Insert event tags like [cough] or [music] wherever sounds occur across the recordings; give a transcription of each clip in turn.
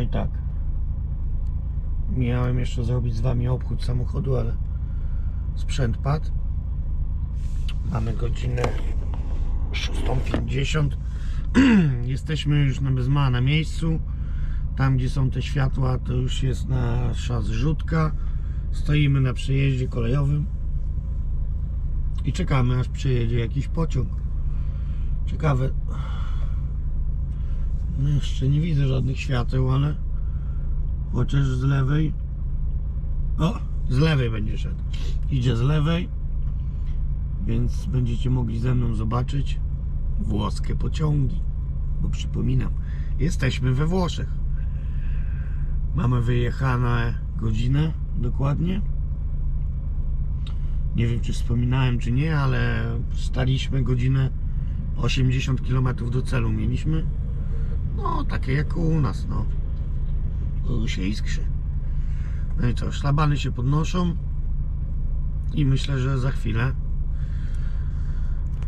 I tak. Miałem jeszcze zrobić z wami obchód samochodu, ale sprzęt padł. Mamy godzinę 6.50. [clears throat] Jesteśmy już na Bezma na miejscu. Tam gdzie są te światła to już jest nasza zrzutka. Stoimy na przejeździe kolejowym i czekamy aż przyjedzie jakiś pociąg. Ciekawe. No jeszcze nie widzę żadnych świateł, ale chociaż z lewej. O, z lewej będzie szedł. Idzie z lewej, więc będziecie mogli ze mną zobaczyć włoskie pociągi. Bo przypominam, jesteśmy we Włoszech. Mamy wyjechane godzinę dokładnie. Nie wiem, czy wspominałem, czy nie, ale staliśmy godzinę 80 km do celu mieliśmy. No, takie jak u nas, no. Tu się iskrzy. No i co, szlabany się podnoszą i myślę, że za chwilę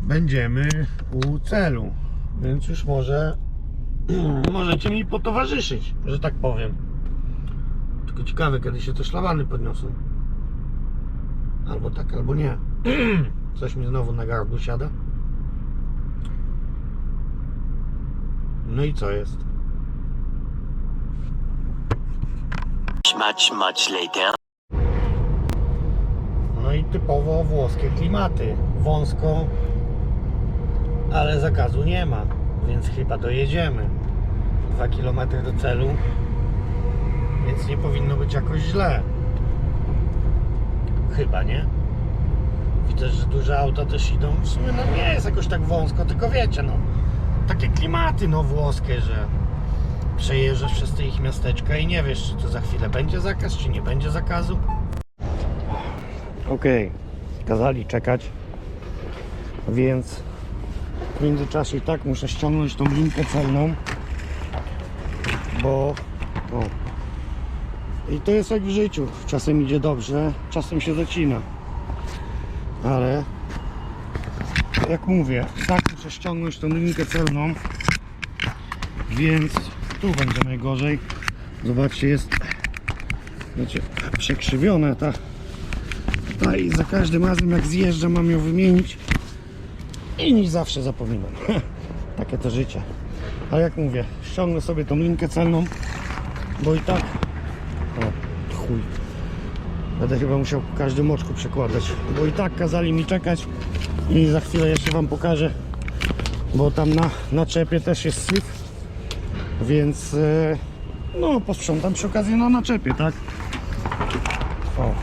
będziemy u celu. Więc już może [clears throat] możecie mi potowarzyszyć, że tak powiem. Tylko ciekawe, kiedy się te szlabany podniosą. Albo tak, albo nie. [clears throat] Coś mi znowu na gardło siada. No i co jest? Much, much later. No i typowo włoskie klimaty. Wąsko, ale zakazu nie ma, więc chyba dojedziemy. 2 km do celu, więc nie powinno być jakoś źle. Chyba, nie? Widzę, że duże auta też idą. W sumie no nie jest jakoś tak wąsko, tylko wiecie, no takie klimaty no włoskie, że przejeżdżasz przez te ich miasteczka i nie wiesz, czy to za chwilę będzie zakaz, czy nie będzie zakazu. Okej, kazali czekać, więc w międzyczasie i tak muszę ściągnąć tą linkę celną, bo o, i to jest jak w życiu, czasem idzie dobrze, czasem się zacina, ale jak mówię, tak muszę ściągnąć tą linkę celną, więc tu będzie najgorzej. Zobaczcie, jest wiecie, przekrzywiona ta ta i za każdym razem jak zjeżdżam mam ją wymienić i nie zawsze zapominam. [laughs] Takie to życie. Ale jak mówię, ściągnę sobie tą linkę celną, bo i tak o, chuj. Będę chyba musiał po każdym oczku przekładać, bo i tak kazali mi czekać i za chwilę jeszcze wam pokażę, bo tam na naczepie też jest syf, więc e, no posprzątam przy okazji na naczepie, tak? O.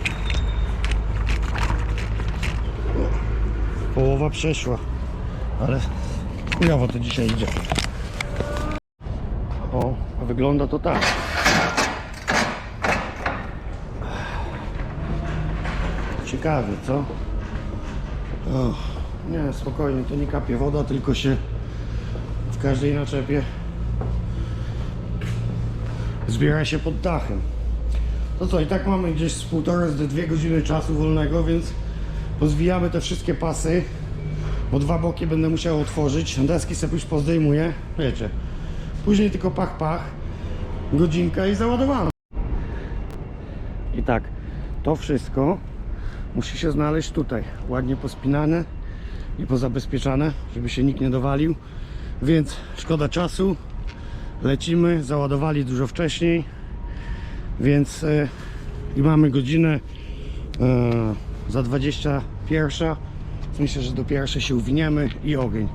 Połowa przeszła, ale chujowo to dzisiaj idzie. O, wygląda to tak. Ciekawie, co? O, nie, spokojnie, to nie kapie woda, tylko się w każdej naczepie zbiera się pod dachem. To co, i tak mamy gdzieś z półtora do dwie godziny czasu wolnego, więc pozwijamy te wszystkie pasy, bo dwa boki będę musiał otworzyć, deski sobie już pozdejmuję, wiecie. Później tylko pach pach, godzinka i załadowano. I tak, to wszystko musi się znaleźć tutaj, ładnie pospinane i pozabezpieczane, żeby się nikt nie dowalił, więc szkoda czasu, lecimy, załadowali dużo wcześniej, więc e, i mamy godzinę e, za 21. Myślę, że do pierwszej się uwiniemy i ogień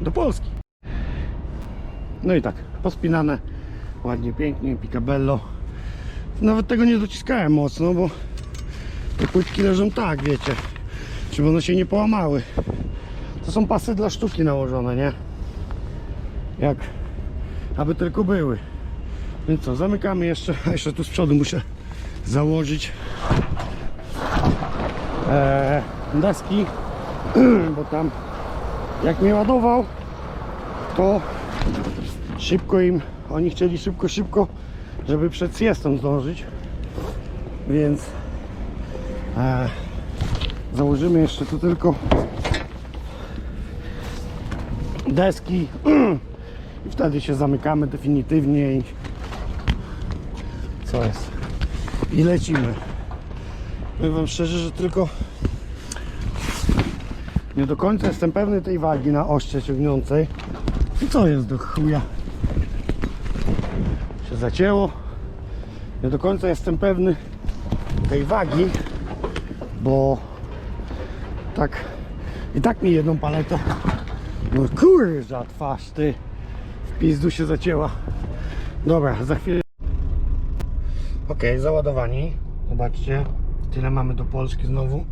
do Polski. No i tak, pospinane ładnie, pięknie, picabello. Nawet tego nie dociskałem mocno, bo te płytki leżą tak, wiecie, żeby one się nie połamały. To są pasy dla sztuki nałożone, nie? Jak, aby tylko były. Więc co, zamykamy jeszcze, [laughs] jeszcze tu z przodu muszę założyć e, deski, [clears throat] bo tam jak mnie ładował, to szybko im, oni chcieli szybko, szybko, żeby przed siestą zdążyć, więc założymy jeszcze tu tylko deski [clears throat] i wtedy się zamykamy definitywnie i Co jest? I lecimy. Powiem wam szczerze, że tylko nie do końca jestem pewny tej wagi na oście ciągnącej. I co jest do chuja? Się zacięło. Nie do końca jestem pewny tej wagi, bo tak i tak mi jedną paletę no kurza twarz ty. W pizdu się zacięła. Dobra, za chwilę. Ok, załadowani. Zobaczcie, tyle mamy do Polski znowu.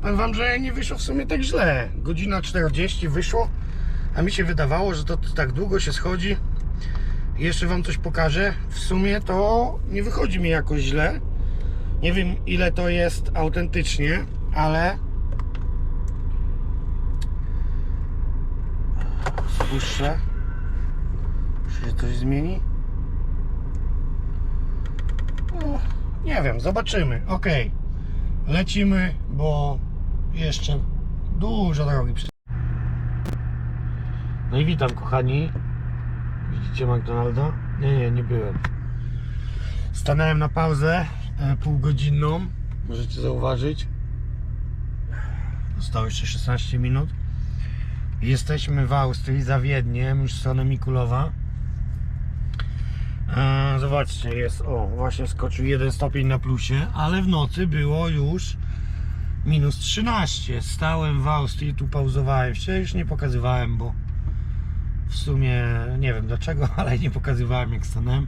Powiem wam, że nie wyszło w sumie tak źle. Godzina 40 wyszło a mi się wydawało, że to tak długo się schodzi. Jeszcze wam coś pokażę. W sumie to nie wychodzi mi jakoś źle nie wiem ile to jest autentycznie, ale spuszczę. Czy się coś zmieni? No, nie wiem, zobaczymy. Ok, lecimy, bo jeszcze dużo drogi. przed- No i witam kochani. Widzicie McDonalda? Nie, nie, nie byłem. Stanąłem na pauzę półgodzinną. Możecie zauważyć. Zostało jeszcze 16 minut. Jesteśmy w Austrii, za Wiedniem, już w stronę Mikulowa. E, zobaczcie, jest, o, właśnie skoczył jeden stopień na plusie, ale w nocy było już minus 13. Stałem w Austrii, tu pauzowałem się, już nie pokazywałem, bo w sumie nie wiem dlaczego, [laughs] ale nie pokazywałem jak stanąłem.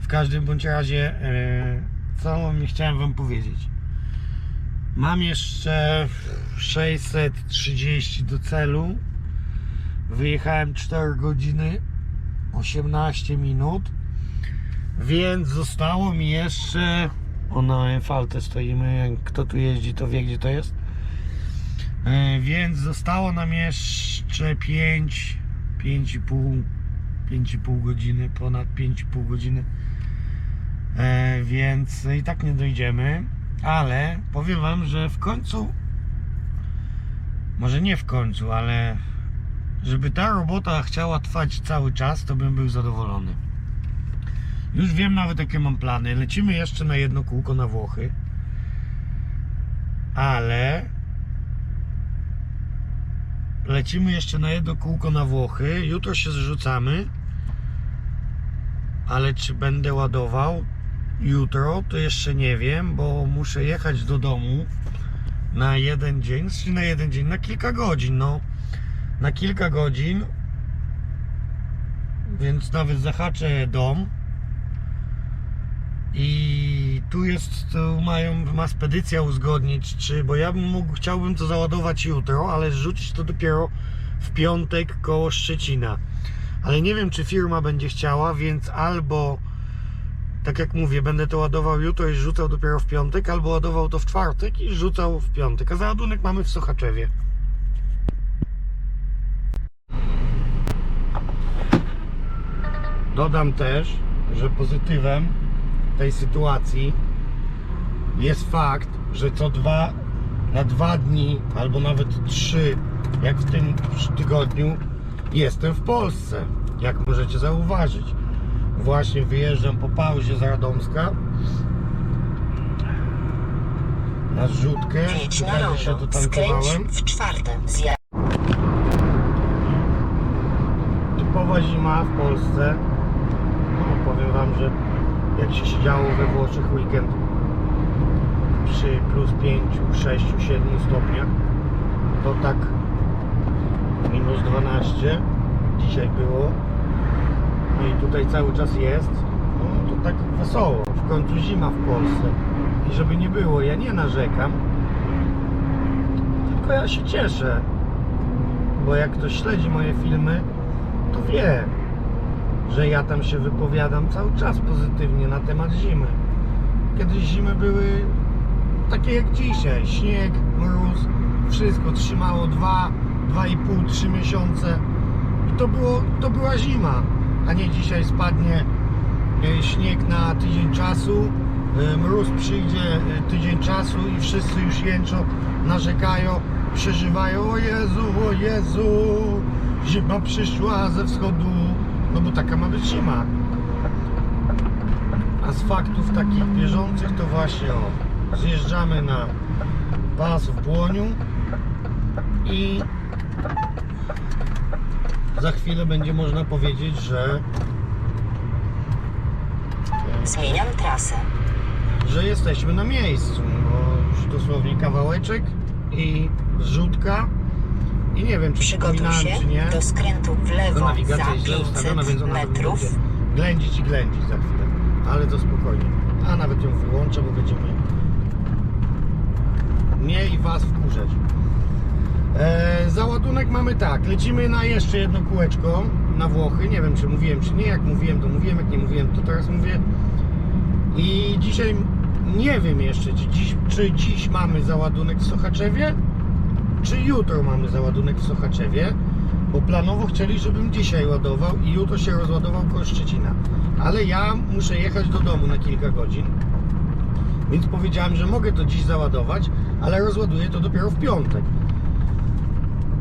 W każdym bądź razie, e, co mi chciałem Wam powiedzieć. Mam jeszcze 630 do celu. Wyjechałem 4 godziny 18 minut. Więc zostało mi jeszcze. O na Falte stoimy. Kto tu jeździ, to wie gdzie to jest. E, Więc zostało nam jeszcze 5, 5,5 5,5 godziny, ponad 5,5 godziny. E, więc i tak nie dojdziemy, ale powiem Wam, że w końcu, może nie w końcu, ale żeby ta robota chciała trwać cały czas, to bym był zadowolony. Już wiem nawet jakie mam plany. Lecimy jeszcze na jedno kółko na Włochy, ale lecimy jeszcze na jedno kółko na Włochy. Jutro się zrzucamy. Ale czy będę ładował jutro, to jeszcze nie wiem, bo muszę jechać do domu na jeden dzień, czy na jeden dzień, na kilka godzin, no. Na kilka godzin. Więc nawet zahaczę dom. I tu jest, tu mają, ma spedycja uzgodnić, czy, bo ja bym mógł, chciałbym to załadować jutro, ale rzucić to dopiero w piątek koło Szczecina ale nie wiem czy firma będzie chciała, więc albo tak jak mówię, będę to ładował jutro i rzucał dopiero w piątek, albo ładował to w czwartek i rzucał w piątek. A załadunek mamy w Sochaczewie. Dodam też, że pozytywem tej sytuacji jest fakt, że co dwa na dwa dni, albo nawet trzy, jak w tym tygodniu, jestem w Polsce, jak możecie zauważyć. Właśnie wyjeżdżam po pauzie z Radomska na zrzutkę. Wjedź na rondo, skręć w czwarte, zjadł. Typowa zima w Polsce. No, powiem Wam, że jak się siedziało we Włoszech weekend przy plus 5, 6, 7 stopniach, to tak minus 12 dzisiaj było. No i tutaj cały czas jest. No to tak wesoło. W końcu zima w Polsce. I żeby nie było, ja nie narzekam. Tylko ja się cieszę. Bo jak ktoś śledzi moje filmy, to wie, że ja tam się wypowiadam cały czas pozytywnie na temat zimy. Kiedyś zimy były takie jak dzisiaj. Śnieg, mróz, wszystko trzymało 2, 2,5, 3 miesiące. I to, było, to była zima, a nie dzisiaj spadnie e, śnieg na tydzień czasu, e, mróz przyjdzie e, tydzień czasu i wszyscy już jęczą, narzekają, przeżywają, o Jezu, o Jezu, zima przyszła ze wschodu, no bo taka ma być zima. A z faktów takich bieżących to właśnie o, zjeżdżamy na pas w Błoniu i za chwilę będzie można powiedzieć, że Zmieniam trasę. że jesteśmy na miejscu, bo już dosłownie kawałeczek i zrzutka i nie wiem czy Przygotuj wspominałem się czy nie, do skrętu w to lewo za nawigacja jest źle ustawiona, 500 więc ona metrów. będzie ględzić i ględzić za chwilę, ale to spokojnie, a nawet ją wyłączę, bo będziemy mnie i Was wkurzać. E, załadunek mamy tak, lecimy na jeszcze jedno kółeczko na Włochy, nie wiem czy mówiłem czy nie, jak mówiłem to mówiłem, jak nie mówiłem to teraz mówię. I dzisiaj nie wiem jeszcze czy dziś, czy dziś mamy załadunek w Sochaczewie czy jutro mamy załadunek w Sochaczewie bo planowo chcieli, żebym dzisiaj ładował i jutro się rozładował koło Szczecina. Ale ja muszę jechać do domu na kilka godzin więc powiedziałem, że mogę to dziś załadować, ale rozładuję to dopiero w piątek.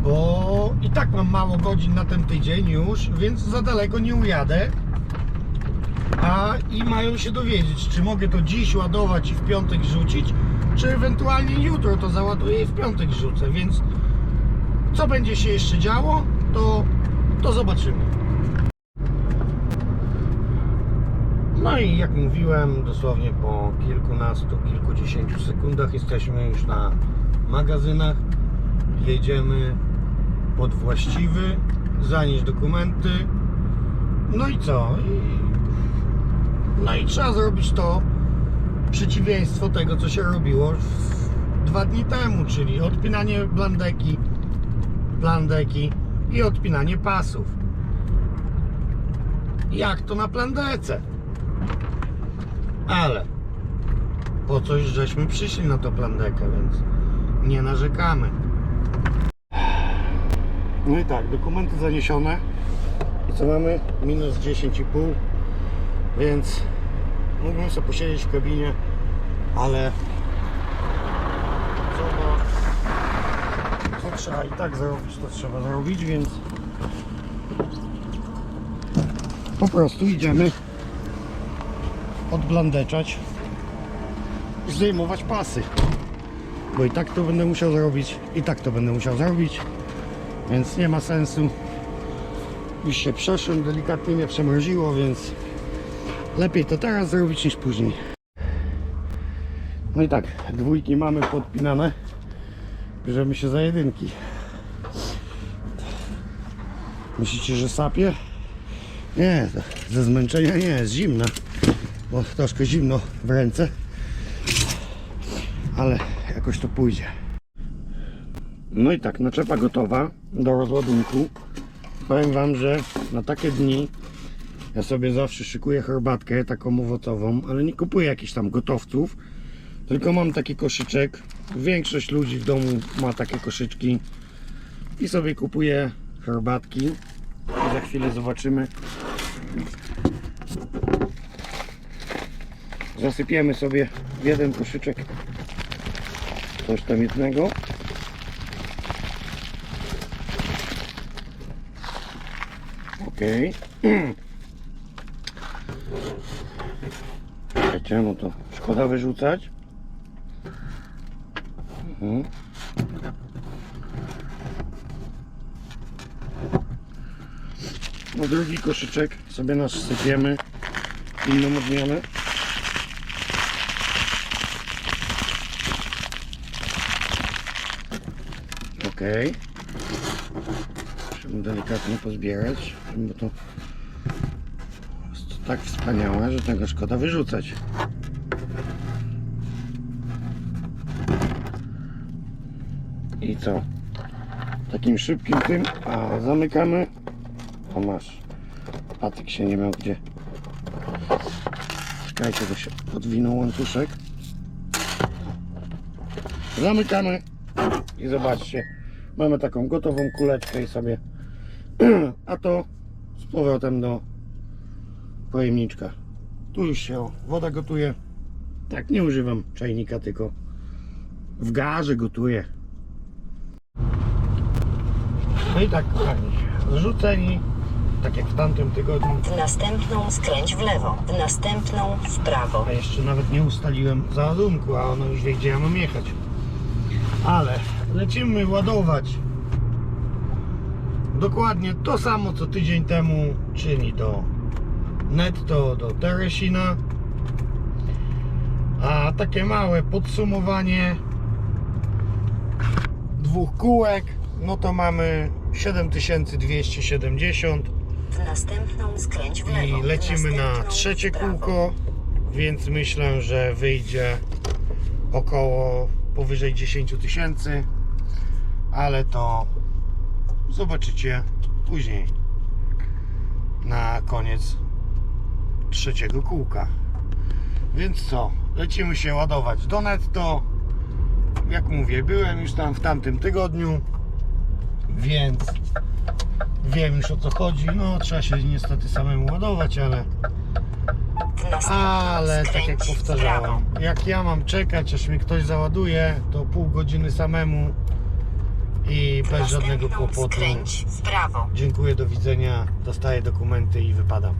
Bo i tak mam mało godzin na ten tydzień już, więc za daleko nie ujadę. A i mają się dowiedzieć, czy mogę to dziś ładować i w piątek rzucić, czy ewentualnie jutro to załaduję i w piątek rzucę. Więc co będzie się jeszcze działo, to, to zobaczymy. No i jak mówiłem, dosłownie po kilkunastu, kilkudziesięciu sekundach jesteśmy już na magazynach. Jedziemy pod właściwy, zanieść dokumenty. No i co? I, no i trzeba zrobić to przeciwieństwo tego, co się robiło dwa dni temu, czyli odpinanie blandeki, blandeki i odpinanie pasów. Jak to na plandece? Ale po coś żeśmy przyszli na to plandekę, więc nie narzekamy. No i tak, dokumenty zaniesione. I co mamy? Minus 10,5 więc mógłbym sobie posiedzieć w kabinie, ale co, no, co trzeba i tak zrobić, to trzeba zrobić, więc po prostu idziemy odblandeczać i zdejmować pasy. Bo i tak to będę musiał zrobić, i tak to będę musiał zrobić, więc nie ma sensu. Już się przeszłem, delikatnie mnie przemroziło, więc lepiej to teraz zrobić niż później. No i tak, dwójki mamy podpinane. Bierzemy się za jedynki. Myślicie, że sapie? Nie, ze zmęczenia nie, jest zimna bo troszkę zimno w ręce, ale jakoś to pójdzie. No i tak, naczepa gotowa do rozładunku. Powiem Wam, że na takie dni ja sobie zawsze szykuję herbatkę taką owocową, ale nie kupuję jakichś tam gotowców, tylko mam taki koszyczek. Większość ludzi w domu ma takie koszyczki i sobie kupuję herbatki. I za chwilę zobaczymy, Zasypiemy sobie jeden koszyczek coś tam jednego. Ok. Wiecie, no to szkoda wyrzucać. Mhm. No drugi koszyczek sobie nasypiemy inną odmianę. Ok. Musimy delikatnie pozbierać, bo to jest tak wspaniałe, że tego szkoda wyrzucać. I co? Takim szybkim tym, a zamykamy. O masz. Patyk się nie miał gdzie. Czekajcie, bo się podwinął łańcuszek. Zamykamy. I zobaczcie, mamy taką gotową kuleczkę i sobie [clears throat] a to z powrotem do pojemniczka. Tu już się o, woda gotuje. Tak, nie używam czajnika, tylko w garze gotuję. No i tak, kochani, zrzuceni tak jak w tamtym tygodniu. Następną skręć w lewo. Następną w prawo. A jeszcze nawet nie ustaliłem załadunku, a ono już wie gdzie ja mam jechać. Ale lecimy ładować dokładnie to samo co tydzień temu, czyli do netto, do Teresina. A takie małe podsumowanie dwóch kółek, no to mamy 7270 W następną skręć w lewo. i lecimy na trzecie kółko, więc myślę, że wyjdzie około powyżej 10 tysięcy, ale to zobaczycie później na koniec trzeciego kółka. Więc co, lecimy się ładować do netto. Jak mówię, byłem już tam w tamtym tygodniu, więc wiem już o co chodzi. No, trzeba się niestety samemu ładować, ale ale tak jak powtarzałem, jak ja mam czekać, aż mi ktoś załaduje, to pół godziny samemu i bez żadnego kłopotu. Dziękuję, do widzenia, dostaję dokumenty i wypadam.